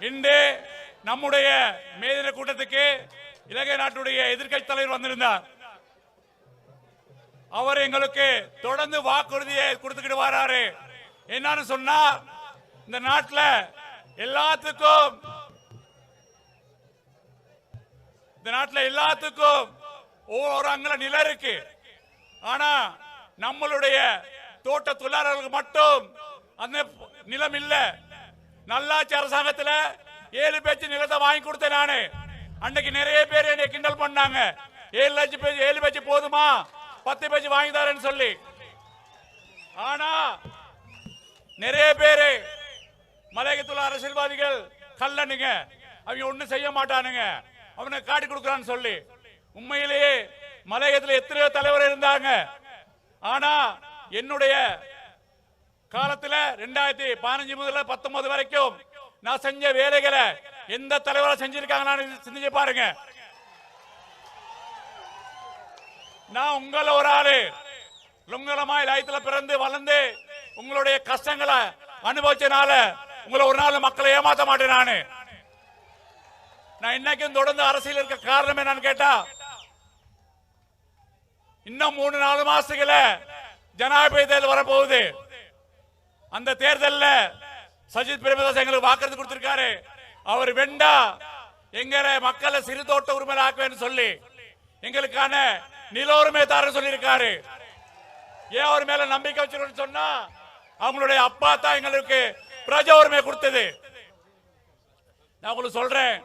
இன்று நம்முடைய மேதின கூட்டத்துக்கு இலங்கை நாட்டுடைய எதிர்க்கட்சி தலைவர் வந்திருந்தார். அவர் எங்களுக்கு தொடர்ந்து வாக்குறுதியை கொடுத்துக்கிட்டு வராரு என்னன்னு சொன்னா இந்த நாட்டுல எல்லாத்துக்கும் இந்த நாட்டில் எல்லாத்துக்கும் ஒவ்வொரு அங்குல நிலம் இருக்கு. ஆனா நம்மளுடைய தோட்ட தொழிலாளர்களுக்கு மட்டும் அந்த நிலம் இல்லை. நல்லாட்சி அரசாங்கத்துல. ஏழு பேச்சு நிலத்தை வாங்கி கொடுத்தேன் நானு. அன்னைக்கு நிறைய பேர் என்னை கிண்டல் பண்ணாங்க. ஏழு லட்சம் பேச்சு ஏழு பேச்சு போதுமா? பத்து பேச்சு வாங்கி தரேன்னு சொல்லி. ஆனா நிறைய பேரு மலையகத்துள்ள அரசியல்வாதிகள் கல்லனுங்க அவங்க ஒன்றும் செய்ய மாட்டானுங்க. அவனுக்கு காட்டி கொடுக்கறான்னு சொல்லி. உண்மையிலேயே மலையகத்தில் எத்தனையோ தலைவர் இருந்தாங்க. ஆனா என்னுடைய காலத்துல ரெண்டாயிரத்தி பதினஞ்சு முதல்ல பத்தொன்பது வரைக்கும் நான் செஞ்ச வேலைகளை எந்த தலைவரா செஞ்சிருக்காங்களான்னு சிந்திச்சு பாருங்க. நான் உங்கள ஒரு ஆளு. லுங்கலமாய் லயத்துல பிறந்து வளர்ந்து உங்களுடைய கஷ்டங்களை அனுபவிச்சனால உங்களை ஒரு நாள் மக்களை ஏமாத்த மாட்டேன் நானு. நான் இன்னைக்கும் தொடர்ந்து அரசியல் இருக்க காரணம் என்னன்னு கேட்டா இன்னும் மூணு நாலு மாசத்துக்குள்ள ஜனாதிபதி தேர்தல் வரப்போகுது. அந்த தேர்தல்ல சஜித் பிரேமதாஸ் எங்களுக்கு வாக்குறுதி கொடுத்திருக்காரு. அவர் வெண்டா எங்களை மக்களை சிறு தோட்ட உரிமை ஆக்குவேன்னு சொல்லி எங்களுக்கான நில உரிமை தாரன்னு சொல்லியிருக்காரு. ஏன் அவர் மேல நம்பிக்கை வச்சிருக்கோம்னு சொன்னா அவங்களுடைய அப்பா தான் எங்களுக்கு பிரஜா உரிமை கொடுத்தது. நான் உங்களுக்கு சொல்றேன்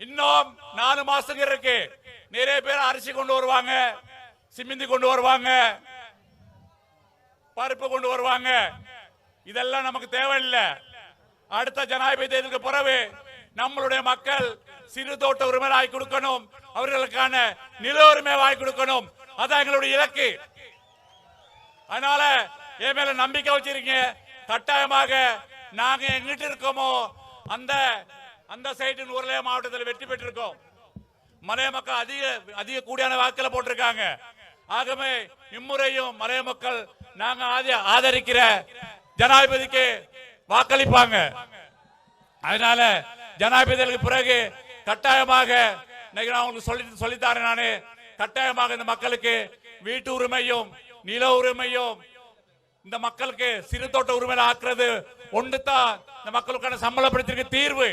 இன்னும் நாலு மாசங்க இருக்கு. நிறைய பேர் அரிசி கொண்டு வருவாங்க சிமிந்தி கொண்டு வருவாங்க. பருப்பு கொண்டு வருவாங்க. இதெல்லாம் நமக்கு தேவையில்லை. அடுத்த ஜனாதிபதி தேர்தலுக்கு பிறகு நம்மளுடைய மக்கள் சிறு தோட்ட உரிமை வாங்கி கொடுக்கணும். அவர்களுக்கான நில உரிமை வாங்கி கொடுக்கணும். அதான் எங்களுடைய இலக்கு. அதனால என் மேல நம்பிக்கை வச்சிருக்கீங்க. கட்டாயமாக நாங்க எங்கிட்டு இருக்கோமோ அந்த அந்த சைடு உருளைய மாவட்டத்தில் வெற்றி பெற்றிருக்கோம். மலைய மக்கள் அதிக அதிக கூடியான வாக்கில் போட்டிருக்காங்க. ஆகவே இம்முறையும் மலைய மக்கள் நாங்க ஆதரிக்கிற ஜனாதிபதிக்கு வாக்களிப்பாங்க. அதனால ஜனாதிபதிகளுக்கு பிறகு கட்டாயமாக இன்னைக்கு நான் உங்களுக்கு சொல்லி சொல்லித்தாரேன் நானு கட்டாயமாக இந்த மக்களுக்கு வீட்டு உரிமையும் நில உரிமையும் இந்த மக்களுக்கு சிறு தோட்ட உரிமை ஆக்குறது ஒன்று தான் இந்த மக்களுக்கான சம்பளப்படுத்திற்கு தீர்வு.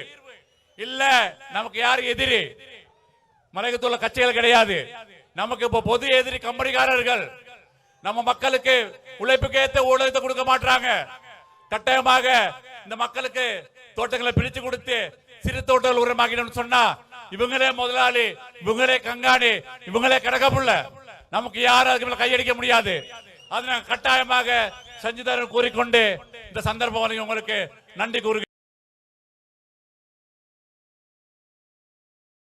இல்ல நமக்கு யாரு எதிரி? மலையத்துள்ள கட்சிகள் கிடையாது. நமக்கு இப்ப பொது எதிரி கம்பெனிக்காரர்கள். நம்ம மக்களுக்கு உழைப்புக்கு ஏத்த ஊழலத்தை கொடுக்க மாட்டாங்க கட்டாயமாக இந்த மக்களுக்கு தோட்டங்களை பிரிச்சு கொடுத்து சிறு தோட்டங்கள் உரமாக்கணும்னு சொன்னா இவங்களே முதலாளி இவங்களே கங்காணி இவங்களே கடகப்புள்ள. நமக்கு யாரும் அதுக்கு மேல கையடிக்க முடியாது. அதனால கட்டாயமாக செஞ்சுதரன் கூறிக்கொண்டு இந்த சந்தர்ப்பம் உங்களுக்கு நன்றி கூறுகிறேன்.